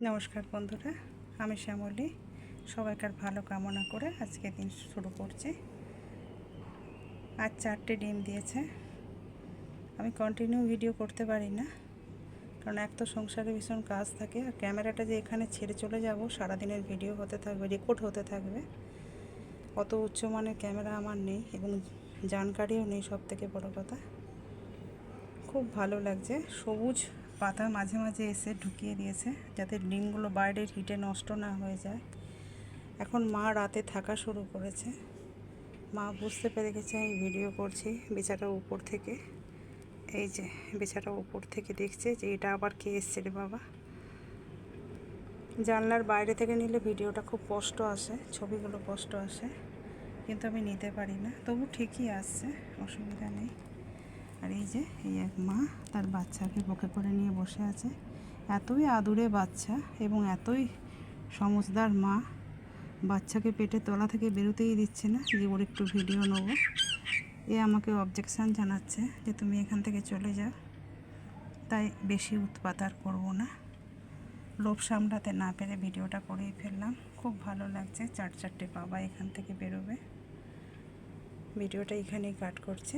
নমস্কার বন্ধুরা, আমি শ্যামলী। সবাইকার ভালো কামনা করে আজকে দিন শুরু করছি। আজ চারটে ডিম দিয়েছে। আমি কন্টিনিউ ভিডিও করতে পারি না, কারণ এক তো সংসারে ভীষণ কাজ থাকে, আর ক্যামেরাটা যে এখানে ছেড়ে চলে যাব, সারাদিনের ভিডিও হতে থাকবে রেকর্ড হতে থাকবে। অত উচ্চমানের ক্যামেরা আমার নেই, এবং জানকারিও নেই সব থেকে বড়ো কথা। খুব ভালো লাগছে, সবুজ পাতা মাঝে মাঝে এসে ঢুকিয়ে দিয়েছে যাতে ডিমগুলো বাইরের হিটে নষ্ট না হয়ে যায়। এখন মা রাতে থাকা শুরু করেছে। মা বুঝতে পেরে গেছে, আমি ভিডিও করছি বেচারা উপর থেকে। এই যে, বেচারা উপর থেকে দেখছে যে এটা আবার কে এসছে রে বাবা। জানলার বাইরে থেকে নিলে ভিডিওটা খুব কষ্ট আসে, ছবিগুলো কষ্ট আসে, কিন্তু আমি নিতে পারি না। তবু ঠিকই আসছে, অসুবিধা নেই। আর এই যে, এই এক মা তার বাচ্চাকে বুকে করে নিয়ে বসে আছে। এতই আদুরে বাচ্চা এবং এতই সমজদার মা, বাচ্চাকে পেটে তলা থেকে বেরোতেই দিচ্ছে না। যে ওর একটু ভিডিও নেব। এ আমাকে অবজেকশান জানাচ্ছে যে তুমি এখান থেকে চলে যাও। তাই বেশি উৎপাত আর করব না। লোভ সামলাতে না পেরে ভিডিওটা করেই ফেললাম। খুব ভালো লাগছে, চার চারটে বাবা এখান থেকে বেরোবে। ভিডিওটা এখানেই কাট করছে।